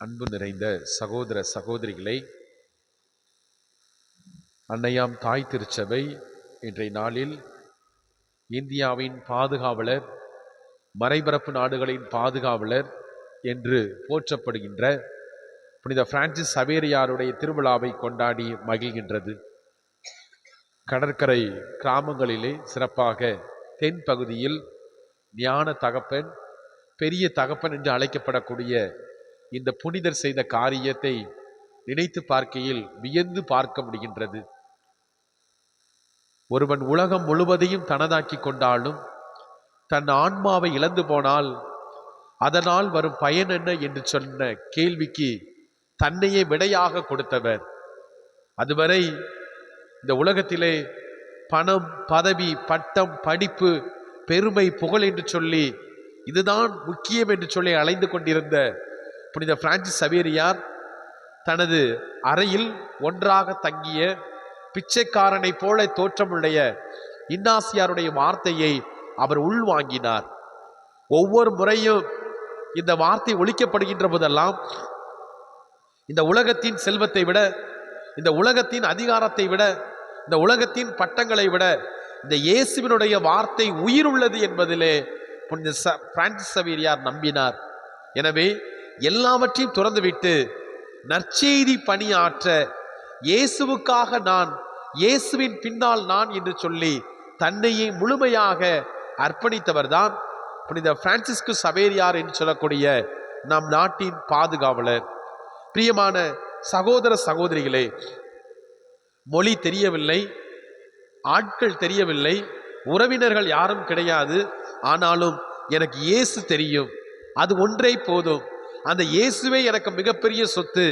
அன்பு நிறைந்த சகோதர சகோதரிகளை அன்னையாம் தாய் திருச்சபை இன்றைய நாளில் இந்தியாவின் பாதுகாவலர் மறைபரப்பு நாடுகளின் பாதுகாவலர் என்று போற்றப்படுகின்ற புனித பிரான்சிஸ் சவேரியாருடைய திருவிழாவை கொண்டாடி மகிழ்கின்றது. கடற்கரை கிராமங்களிலே சிறப்பாக தென் பகுதியில் ஞான தகப்பன் பெரிய தகப்பன் என்று அழைக்கப்படக்கூடிய இந்த புனிதர் செய்த காரியத்தை நினைத்து பார்க்கையில் வியந்து பார்க்க முடிகின்றது. ஒருவன் உலகம் முழுவதையும் தனதாக்கி கொண்டாலும் தன் ஆன்மாவை இழந்து போனால் அதனால் வரும் பயன் என்ன என்று சொன்ன கேள்விக்கு தன்னையே விடையாக கொடுத்தவர். அதுவரை இந்த உலகத்திலே பணம் பதவி பட்டம் படிப்பு பெருமை புகழ் என்று சொல்லி இதுதான் முக்கியம் என்று சொல்லி அலைந்து கொண்டிருந்த புனித பிரான்சிஸ் சவேரியார் தனது அறையில் ஒன்றாக தங்கிய பிச்சைக்காரனைப் போல தோற்றமுடைய இன்னாசியாருடைய வார்த்தையை அவர் உள்வாங்கினார். ஒவ்வொரு முறையும் இந்த வார்த்தை ஒழிக்கப்படுகின்ற போதெல்லாம் இந்த உலகத்தின் செல்வத்தை விட இந்த உலகத்தின் அதிகாரத்தை விட இந்த உலகத்தின் பட்டங்களை விட இந்த இயேசுவினுடைய வார்த்தை உயிர் உள்ளது என்பதிலே புனித ச பிரான்சிஸ் சவேரியார் நம்பினார். எனவே எல்லாவற்றையும் துறந்துவிட்டு நற்செய்தி பணியாற்ற இயேசுவுக்காக நான் இயேசுவின் பின்னால் நான் என்று சொல்லி தன்னையே முழுமையாக அர்ப்பணித்தவர்தான். புனித பிரான்சிஸ்கு சவேரியார் என்று சொல்லக்கூடிய நம் நாட்டின் பாதுகாவலர். பிரியமான சகோதர சகோதரிகளே மொழி தெரியவில்லை ஆட்கள் தெரியவில்லை உறவினர்கள் யாரும் கிடையாது ஆனாலும் எனக்கு இயேசு தெரியும். அது ஒன்றே போதும். அந்த இயேசுவே எனக்கு மிகப்பெரிய சொத்து.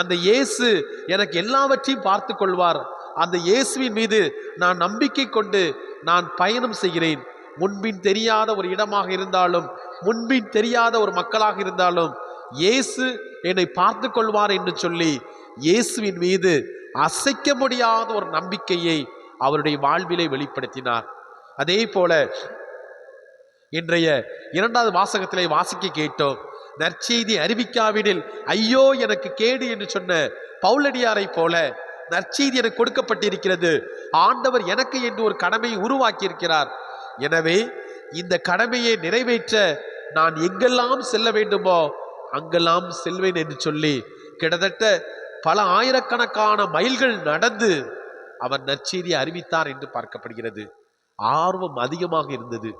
அந்த இயேசு எனக்கு எல்லாவற்றையும் பார்த்து கொள்வார் அந்த இயேசுவின் மீது நான் நம்பிக்கை கொண்டு நான் பயணம் செய்கிறேன். முன்பின் தெரியாத ஒரு இடமாக இருந்தாலும் முன்பின் தெரியாத ஒரு மக்களாக இருந்தாலும் இயேசு என்னை பார்த்து கொள்வார் என்று சொல்லி இயேசுவின் மீது அசைக்க முடியாத ஒரு நம்பிக்கையை அவருடைய வாழ்விலே வெளிப்படுத்தினார். அதே போல இன்றைய இரண்டாவது வாசகத்திலே வாசிக்க கேட்டோம். நற்செய்தி அறிவிக்காவிடில் ஐயோ எனக்கு கேடு என்று சொன்ன பவுலடியாரை போல நற்செய்தி எனக்கு கொடுக்கப்பட்டிருக்கிறது. ஆண்டவர் எனக்கு என்று ஒரு கடமையை உருவாக்கியிருக்கிறார். எனவே இந்த கடமையை நிறைவேற்ற நான் எங்கெல்லாம் செல்ல வேண்டுமோ அங்கெல்லாம் செல்வேன் என்று சொல்லி கிட்டத்தட்ட பல ஆயிரக்கணக்கான மைல்கள் நடந்து அவர் நற்செய்தியை அறிவித்தார் என்று பார்க்கப்படுகிறது. ஆர்வம் அதிகமாக இருந்தது.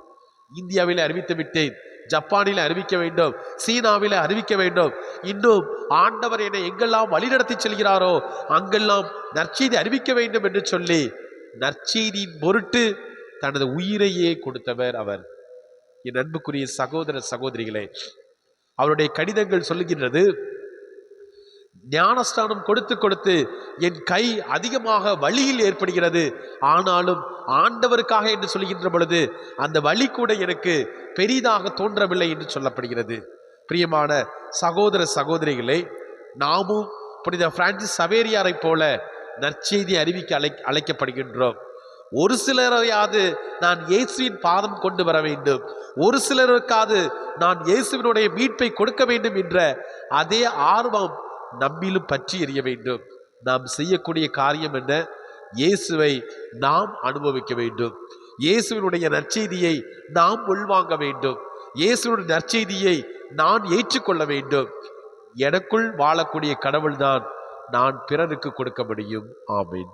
இந்தியாவில் அறிவித்து விட்டேன். ஜப்பானில் அறிவிக்க வேண்டும். சீனாவில் அறிவிக்க வேண்டும். இன்னும் ஆண்டவர் என்னை எங்கெல்லாம் வழிநடத்தி செல்கிறாரோ அங்கெல்லாம் நற்செய்தி அறிவிக்க வேண்டும் என்று சொல்லி நற்செய்தியின் பொருட்டு தனது உயிரையே கொடுத்தவர் அவர். என் அன்புக்குரிய சகோதர சகோதரிகளே அவருடைய கடிதங்கள் சொல்லுகின்றது ஞானஸ்தானம் கொடுத்து கொடுத்து என் கை அதிகமாக வழியில் ஏற்படுகிறது. ஆனாலும் ஆண்டவருக்காக என்று சொல்கின்ற பொழுது அந்த வழி கூட எனக்கு பெரிதாக தோன்றவில்லை என்று சொல்லப்படுகிறது. பிரியமான சகோதர சகோதரிகளை நாமும் புனித பிரான்சிஸ் சவேரியாரை போல நற்செய்தி அறிவிக்க அழை அழைக்கப்படுகின்றோம். ஒரு சிலரையாவது நான் இயேசுவின் பாதம் கொண்டு வர வேண்டும். ஒரு சிலருக்காவது நான் இயேசுவினுடைய மீட்பை கொடுக்க வேண்டும் என்ற அதே ஆர்வம் நம்மிலும் பற்றி எறிய வேண்டும். நாம் செய்யக்கூடிய காரியம் என்ன? இயேசுவை நாம் அனுபவிக்க வேண்டும். இயேசுவினுடைய நற்செய்தியை நாம் உள்வாங்க வேண்டும். இயேசுவினுடைய நற்செய்தியை நான் ஏற்றுக்கொள்ள வேண்டும். எனக்குள் வாழக்கூடிய கடவுள்தான் நான் பிறருக்கு கொடுக்க முடியும். ஆமீன்.